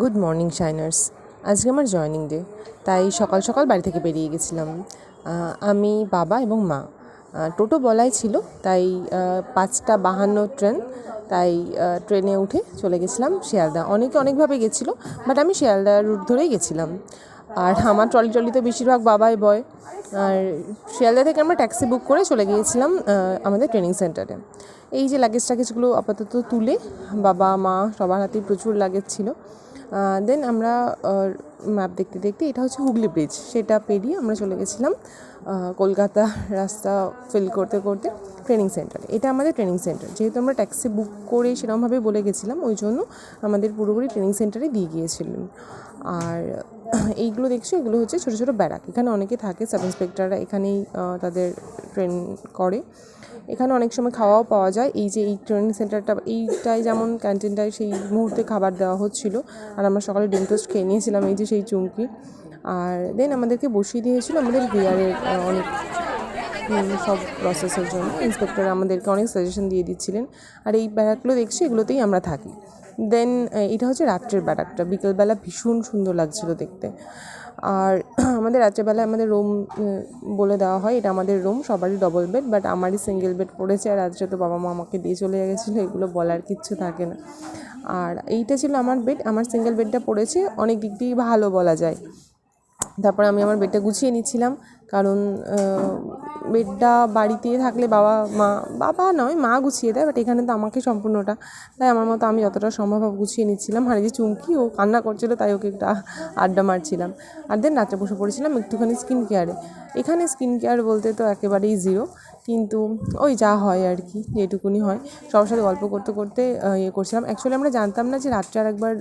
Good morning শাইনার্স আজকে আমার joining day তাই সকাল সকাল বাড়ি থেকে বেরিয়ে গেছিলাম। আমি বাবা এবং মা। টোটো বলাই ছিল, তাই পাঁচটা বাহান্ন ট্রেন, তাই ট্রেনে উঠে চলে গেছিলাম শিয়ালদা। অনেকে অনেকভাবে গেছিল বাট আমি শিয়ালদা রুট ধরেই গেছিলাম। আর আমার ট্রলি ট্রলি তো বেশিরভাগ বাবাই বয়। আর শিয়ালদা থেকে আমরা ট্যাক্সি বুক করে চলে গিয়েছিলাম আমাদের ট্রেনিং সেন্টারে এই যে লাগেজ টাগেজগুলো আপাতত তুলে বাবা, মা সবার হাতেই প্রচুর লাগেজ ছিল। দেন আমরা ম্যাপ দেখতে দেখতে এটা হচ্ছে হুগলি ব্রিজ সেটা পেরিয়ে আমরা চলে গেছিলাম কলকাতা রাস্তা ফিল করতে করতে ট্রেনিং সেন্টার এটা আমাদের ট্রেনিং সেন্টার যেহেতু আমরা ট্যাক্সি বুক করে সেরকমভাবে বলে গেছিলাম, ওই জন্য আমাদের পুরোপুরি ট্রেনিং সেন্টারে দিয়ে গিয়েছিলেন আর এইগুলো দেখছ? এগুলো হচ্ছে ছোটো ছোটো ব্যারাক। এখানে অনেকে থাকে, সাব ইন্সপেক্টররা এখানেই তাদের ট্রেন করে। এখানে অনেক সময় খাওয়াও পাওয়া যায়। এই যে এই ট্রেনিং সেন্টারটা, এইটাই যেমন ক্যান্টিনটায় সেই মুহূর্তে খাবার দেওয়া হচ্ছিল। আর আমরা সকালে ডিম টোস্ট খেয়ে নিয়েছিলাম এই যে সেই চুমকি। আর দেন আমাদেরকে বসিয়ে দিয়েছিল আমাদের হেয়ারের অনেক সব প্রসেসের জন্য। ইন্সপেক্টর আমাদেরকে অনেক সাজেশন দিয়ে দিচ্ছিলেন। আর এই ব্যারাকগুলো দেখছি, এগুলোতেই আমরা থাকি। দেন এটা হচ্ছে রাত্রের ব্যারাকটা বিকেলবেলা ভীষণ সুন্দর লাগছিল দেখতে। আর আমাদের রাত্রেবেলা আমাদের রুম বলে দেওয়া হয়, এটা আমাদের রুম সবারই ডবল বেড বাট আমারই সিঙ্গেল বেড পড়েছে, আর রাত্রে তো বাবা মা আমাকে দিয়ে চলে গেছিল, এগুলো বলার কিচ্ছু থাকে না। আর এইটা ছিল আমার বেড আমার সিঙ্গেল বেডটা পড়েছে, অনেক দিক দিয়েই ভালো বলা যায়। তারপর আমি আমার বেডটা গুছিয়ে নিচ্ছিলাম। কারণ বেডটা বাড়িতে থাকলে বাবা, মা, বাবা নয়, মা গুছিয়ে দেয় বাট এখানে তো আমাকে সম্পূর্ণটা। তাই আমার মতো আমি যতটা সম্ভব গুছিয়ে নিচ্ছিলাম। আর যে চুমকি, ও কান্না করছিল, তাই ওকে একটা আড্ডা মারছিলাম। আর দেন রাত্রে বসে পড়েছিলাম একটুখানি স্কিন কেয়ারে এখানে স্কিন কেয়ার বলতে তো একেবারেই জিরো কিন্তু ওই যা হয় আর কি, যেটুকুনি হয়। সবার সাথে গল্প করতে করতে ইয়ে করছিলাম। অ্যাকচুয়ালি আমরা জানতাম না যে রাত্রে আর একবার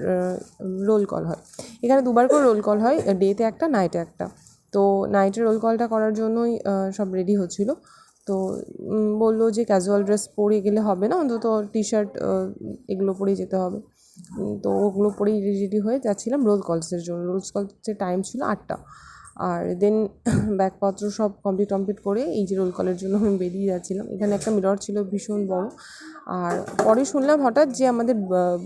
রোল কল হয়। এখানে দুবার করে রোল কল হয় ডেতে একটা নাইটে একটা। তো নাইটের রোল কলটা করার জন্যই সব রেডি হচ্ছিল। তো বলল যে ক্যাজুয়াল ড্রেস পরে গেলে হবে না, অন্তত টি শার্ট এগুলো পরেই যেতে হবে। তো ওগুলো পরেই রেডি হয়ে যাচ্ছিলাম রোল কলসের জন্য। রোল কলসের টাইম ছিল আটটা। আর দেন ব্যাগপত্র সব কমপ্লিট টমপ্লিট করে এই যে রোল কলের জন্য আমি বেরিয়ে যাচ্ছিলাম। এখানে একটা মিরর ছিল ভীষণ বড়। আর পরে শুনলাম হঠাৎ যে আমাদের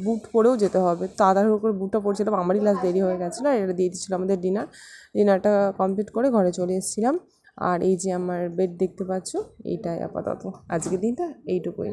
বুট পরেও যেতে হবে। তাড়াহুড়ো করে বুটটা পরছিলাম। আমারই লাস্ট দেরি হয়ে গেছিল, আর এটা দিয়ে দিচ্ছিল আমাদের ডিনার ডিনারটা কমপ্লিট করে ঘরে চলে এসেছিলাম। আর এই যে আমার বেড দেখতে পাচ্ছ, এইটাই আপাতত। আজকের দিনটা এইটুকুই।